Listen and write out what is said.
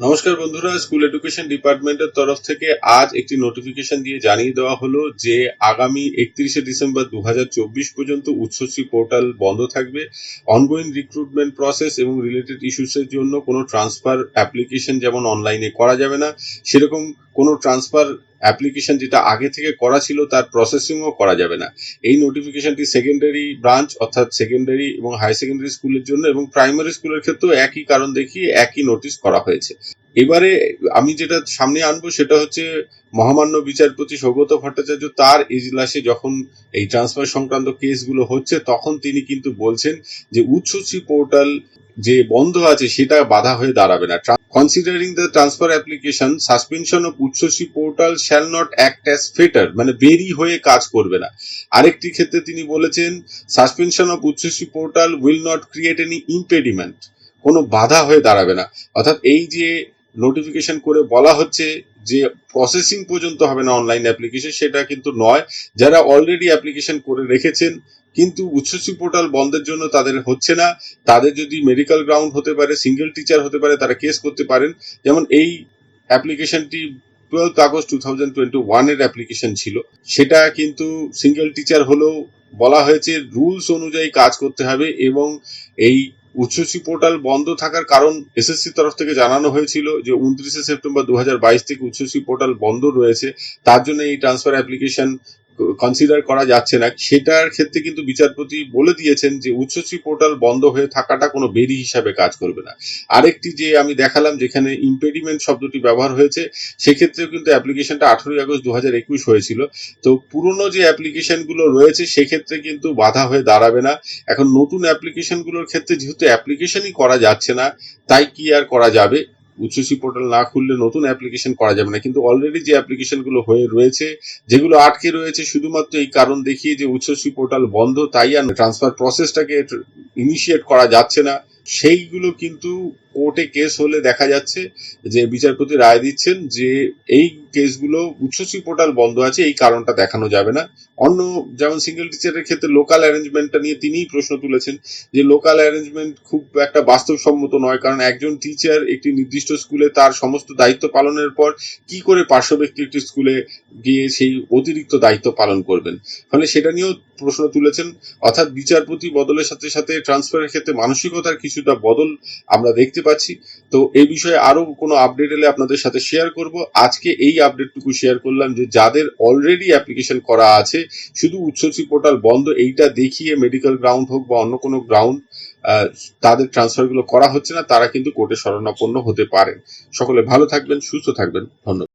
নমস্কার বন্ধুরা, school education ডিপার্টমেন্টের তরফ থেকে আজ একটি নোটিফিকেশন দিয়ে জানিয়ে দেওয়া হলো যে আগামী একত্রিশে ডিসেম্বর দু হাজার চব্বিশ পর্যন্ত উচ্চশ্রী পোর্টাল বন্ধ থাকবে। অনগোয়িং রিক্রুটমেন্ট প্রসেস এবং রিলেটেড ইস্যুসের জন্য কোনো ট্রান্সফার অ্যাপ্লিকেশন যেমন অনলাইনে করা যাবে না, সেরকম কোনো ট্রান্সফার অ্যাপ্লিকেশন যেটা আগে থেকে করা ছিল, তার প্রসেসিংও করা যাবে না। এই নোটিফিকেশনটি সেকেন্ডারি ব্রাঞ্চ অর্থাৎ সেকেন্ডারি এবং হায়ার সেকেন্ডারি স্কুলের জন্য এবং প্রাইমারি স্কুলের ক্ষেত্রেও একই কারণ দেখিয়ে একই নোটিশ করা হয়েছে। এবারে আমি যেটা সামনে আনব, সেটা হচ্ছে মহামান্য বিচারপতি সৌগত ভট্টাচার্য তার এজলাসে যখন এই ট্রান্সফার সংক্রান্ত কেসগুলো হচ্ছে, তখন তিনি কিন্তু বলছেন যে উচ্চশ্রী পোর্টাল যে বন্ধ আছে, সেটা বাধা হয়ে দাঁড়াবে না। Considering the transfer application suspension of Utsashree portal shall not act as fetter মানে বেরি হয়ে কাজ করবে না। আরেকটি ক্ষেত্রে তিনি বলেছেন suspension of Utsashree portal will not create any impediment কোনো বাধা হয়ে দাঁড়াবে না। অর্থাৎ এই যে নোটিফিকেশন করে বলা হচ্ছে যে প্রসেসিং পর্যন্ত হবে না অনলাইন অ্যাপ্লিকেশন সেটা কিন্তু নয়। যারা অলরেডি অ্যাপ্লিকেশন করে রেখেছেন কিন্তু উচ্চশ্রী পোর্টাল বন্ধের জন্য তাদের হচ্ছে না। তাদের যদি মেডিকেল গ্রাউন্ড হতে পারে সিঙ্গেল টিচার হতে পারে, তারা কেস করতে পারেন। যেমন এই অ্যাপ্লিকেশনটি twelve August two thousand twenty ওয়ানের অ্যাপ্লিকেশন ছিল। সেটা কিন্তু সিঙ্গেল টিচার হলেও বলা হয়েছে রুলস অনুযায়ী কাজ করতে হবে এবং এই উচ্চশ্রী পোর্টাল বন্ধ থাকার কারণ এসএসসি তরফ থেকে জানানো হয়েছিল যে উনত্রিশে সেপ্টেম্বর দু হাজার বাইশ থেকে উচ্চশ্রী পোর্টাল বন্ধ রয়েছে। তার জন্য এই ট্রান্সফার অ্যাপ্লিকেশন কনসিডার করা যাচ্ছে না, সেটার ক্ষেত্রে কিন্তু বিচারপতি বলে দিয়েছেন যে উচ্চশ্রী পোর্টাল বন্ধ হয়ে থাকাটা কোনো বেরি হিসাবে কাজ করবে না। আরেকটি যে আমি দেখালাম যেখানে ইম্পেডিমেন্ট শব্দটি ব্যবহার হয়েছে, সেক্ষেত্রেও কিন্তু অ্যাপ্লিকেশনটা আঠারোই আগস্ট দু হাজার একুশ হয়েছিল। তো পুরনো যে অ্যাপ্লিকেশনগুলো রয়েছে, সেক্ষেত্রে কিন্তু বাধা হয়ে দাঁড়াবে না। এখন নতুন অ্যাপ্লিকেশনগুলোর ক্ষেত্রে যেহেতু অ্যাপ্লিকেশনই করা যাচ্ছে না, তাই কি আর করা যাবে? উচ্চশ্রী পোর্টাল না খুললে নতুন অ্যাপ্লিকেশন করা যাবে না। কিন্তু অলরেডি যে অ্যাপ্লিকেশনগুলো হয়ে রয়েছে, যেগুলো আটকে রয়েছে, শুধুমাত্র এই কারণ দেখিয়ে যে উচ্চশি পোর্টাল বন্ধ, তাই আর ট্রান্সফার প্রসেসটাকে ইনিশিয়েট করা যাচ্ছে না। সেইগুলো কিন্তু কোর্টে কেস হলে দেখা যাচ্ছে যে বিচারপতি রায় দিচ্ছেন যে এই কেসগুলো উচ্চশ্রী পোর্টাল বন্ধ আছে, এই কারণটা দেখানো যাবে না। অন্য যেমন সিঙ্গেল টিচারের ক্ষেত্রে লোকাল অ্যারেঞ্জমেন্টটা নিয়ে তিনিই প্রশ্ন তুলেছেন যে লোকাল অ্যারেঞ্জমেন্ট খুব একটা বাস্তবসম্মত নয়, কারণ একজন টিচার একটি নির্দিষ্ট স্কুলে তার সমস্ত দায়িত্ব পালনের পর কি করে পার্শ্ব ব্যক্তি একটি স্কুলে গিয়ে সেই অতিরিক্ত দায়িত্ব পালন করবেন? ফলে সেটা নিয়েও প্রশ্ন তুলেছেন। অর্থাৎ বিচারপতি বদলের সাথে সাথে ট্রান্সফারের ক্ষেত্রে মানসিকতার কিছুটা বদল আমরা দেখতে পাচ্ছি। তো এই বিষয়ে আরও কোনো আপডেট এলে আপনাদের সাথে শেয়ার করব। আজকে এই আপডেটটুকু শেয়ার করলাম যে, যাদের অলরেডি অ্যাপ্লিকেশন করা আছে, শুধু উচ্চশ্রী পোর্টাল বন্ধ, এইটা দেখিয়ে মেডিকেল গ্রাউন্ড হোক বা অন্য কোনো গ্রাউন্ড তাদের ট্রান্সফারগুলো করা হচ্ছে না, তারা কিন্তু কোর্টে শরণাপন্ন হতে পারেন। সকলে ভালো থাকবেন, সুস্থ থাকবেন। ধন্যবাদ।